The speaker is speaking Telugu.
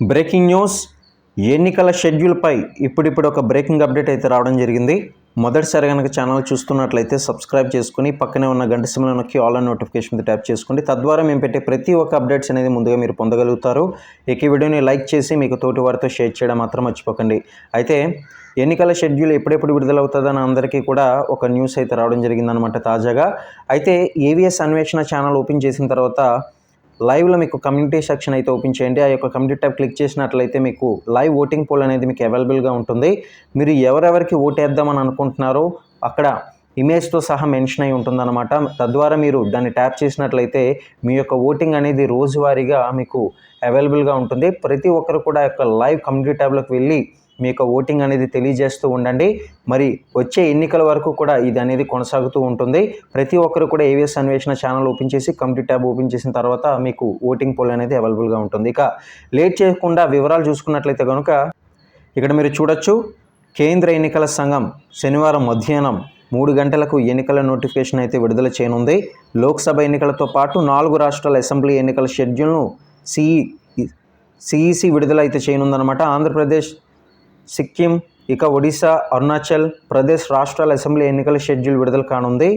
Breaking news. ఎన్నికల షెడ్యూల్పై ఇప్పుడిప్పుడు ఒక బ్రేకింగ్ అప్డేట్ అయితే రావడం జరిగింది. మొదటిసారి కనుక ఛానల్ చూస్తున్నట్లయితే సబ్స్క్రైబ్ చేసుకుని పక్కనే ఉన్న గంట సిమ్లో నొక్కి ఆల్ నోటిఫికేషన్ ట్యాప్ చేసుకోండి. తద్వారా మేము పెట్టే ప్రతి ఒక్క అప్డేట్స్ అనేది ముందుగా మీరు పొందగలుగుతారు. ఇక ఈ వీడియోని లైక్ చేసి మీకు తోటి వారితో షేర్ చేయడం మాత్రం మర్చిపోకండి. అయితే ఎన్నికల షెడ్యూల్ ఎప్పుడెప్పుడు విడుదలవుతుందని అందరికీ కూడా ఒక న్యూస్ అయితే రావడం జరిగిందనమాట తాజాగా. అయితే ఏవిఎస్ అన్వేషణ ఛానల్ ఓపెన్ చేసిన తర్వాత లైవ్లో మీకు కమ్యూనిటీ సెక్షన్ అయితే ఓపెన్ చేయండి. ఆ యొక్క కమ్యూనిటీ ట్యాబ్ క్లిక్ చేసినట్లయితే మీకు లైవ్ ఓటింగ్ పోల్ అనేది మీకు అవైలబుల్గా ఉంటుంది. మీరు ఎవరెవరికి ఓటేద్దామని అనుకుంటున్నారో అక్కడ ఇమేజ్తో సహా మెన్షన్ అయి ఉంటుందన్నమాట. తద్వారా మీరు దాన్ని ట్యాప్ చేసినట్లయితే మీ యొక్క ఓటింగ్ అనేది రోజువారీగా మీకు అవైలబుల్గా ఉంటుంది. ప్రతి ఒక్కరు కూడా యొక్క లైవ్ కమ్యూనిటీ ట్యాబ్లోకి వెళ్ళి మీ యొక్క ఓటింగ్ అనేది తెలియజేస్తూ ఉండండి. మరి వచ్చే ఎన్నికల వరకు కూడా ఇది అనేది కొనసాగుతూ ఉంటుంది. ప్రతి ఒక్కరు కూడా ఏవిఎస్ అన్వేషణ ఛానల్ ఓపెన్ చేసి కంప్లీట్ ట్యాబ్ ఓపెన్ చేసిన తర్వాత మీకు ఓటింగ్ పోల్ అనేది అవైలబుల్గా ఉంటుంది. ఇక లేట్ చేయకుండా వివరాలు చూసుకున్నట్లయితే కనుక ఇక్కడ మీరు చూడొచ్చు కేంద్ర ఎన్నికల సంఘం శనివారం మధ్యాహ్నం మూడు గంటలకు ఎన్నికల నోటిఫికేషన్ అయితే విడుదల చేయనుంది. లోక్సభ ఎన్నికలతో పాటు నాలుగు రాష్ట్రాల అసెంబ్లీ ఎన్నికల షెడ్యూల్ను సిఈ సిఈసి విడుదల అయితే చేయనుందన్నమాట. ఆంధ్రప్రదేశ్ సిక్కిం ఇక ఒడిశా అరుణాచల్ ప్రదేశ్ రాష్ట్రాల అసెంబ్లీ ఎన్నికల షెడ్యూల్ విడుదల కానుంది.